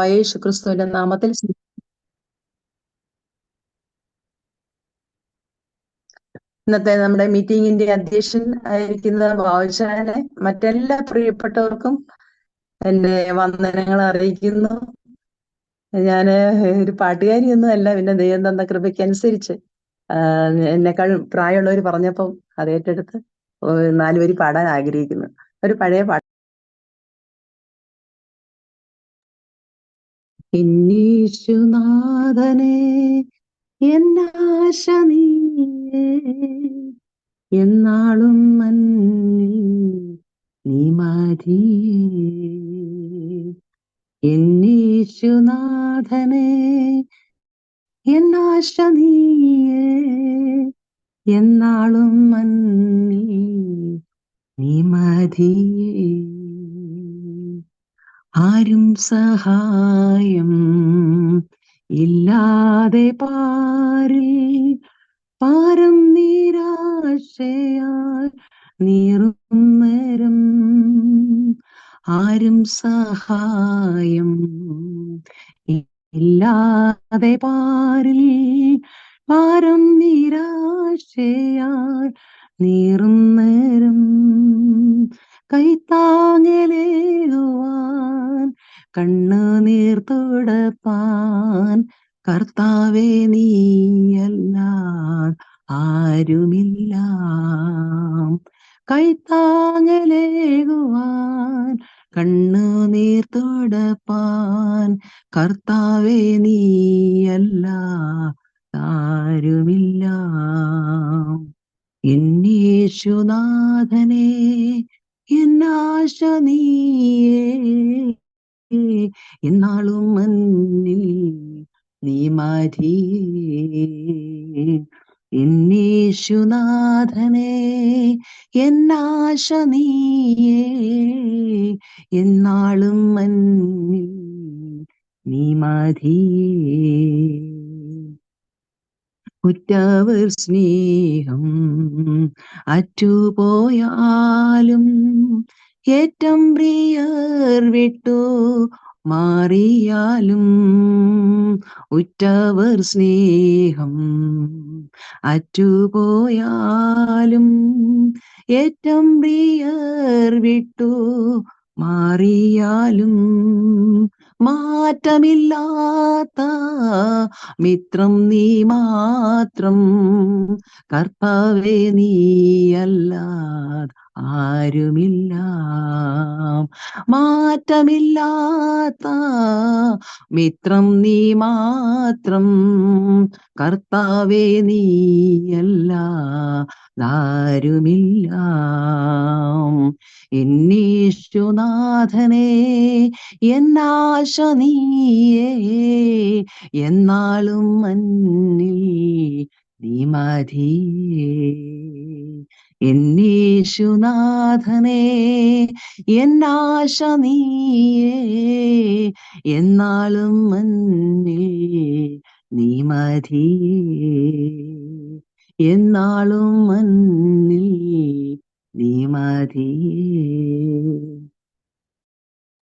കർത്താവായ യേശുക്രിസ്തുവിന്റെ നാമത്തിൽ ഇന്നത്തെ നമ്മുടെ മീറ്റിംഗിന്റെ അധ്യക്ഷൻ ആയിരിക്കുന്ന ബാബുശാനെ മറ്റെല്ലാ പ്രിയപ്പെട്ടവർക്കും എന്റെ വന്ദനങ്ങൾ അറിയിക്കുന്നു. ഞാൻ ഒരു പാട്ടുകാരിയൊന്നും അല്ല പിന്നെ ദൈവം തന്ന കൃപയ്ക്കനുസരിച്ച് എന്നെക്കാൾ പ്രായമുള്ളവർ പറഞ്ഞപ്പം അതേറ്റെടുത്ത് നാലുപേര് പാടാൻ ആഗ്രഹിക്കുന്നു. ഒരു പഴയ പാട്ട് ഇന്നീശുനാഥനെ എന്നാശ നീയേ. എന്നാളും മന്നിൽ നീ മതിയേ എന്നീശുനാഥനെ എന്നാശ നീയേ. എന്നാളും മന്നിൽ നീ മതിയേ ആരും സഹായം ഇല്ലാതെ പാരിൽ പാരം നീരാശയാൽ നീറും നേരം ആരും സഹായം ഇല്ലാതെ പാരിൽ പാരം നീരാശയാൽ നീറും നേരം കണ്ണുനീർ തുടപ്പാൻ കർത്താവേ നീയല്ല ആരുമില്ല. കൈത്താങ്ങലേകുവാൻ കണ്ണുനീർ തുടപ്പാൻ കർത്താവേ നീയല്ല ആരുമില്ല. എന്നേശുനാഥനെ എന്നാശ നീയേ എന്നാളും മന്നിൽ നീ മതിയേ എന്നീശുനാഥനെ എന്നാശ നീയേ. എന്നാളും മന്നിൽ നീ മതിയേ കുറ്റവർ സ്നേഹം അറ്റുപോയാലും ഏറ്റം പ്രിയർ വിട്ടു മാറിയാലും ഉറ്റവർ സ്നേഹം അറ്റുപോയാലും ഏറ്റം പ്രിയർ വിട്ടു മാറിയാലും മാറ്റമില്ലാത്ത മിത്രം നീ മാത്രം കർത്താവേ നീയല്ലാതെ ആരുമില്ല. മാറ്റമില്ലാത്ത മിത്രം നീ മാത്രം. കർത്താവേ നീയല്ല ആരുമില്ല. എന്നീശുനാഥനെ എന്നാശ നീയേ എന്നാളും മന്നിൽ നീ മതിയേ. എന്നീശുനാഥനെ എന്നാശ നീയേ എന്നാളും മന്നിൽ നീ മതിയേ എന്നാളും മന്നിൽ നീ മതിയേ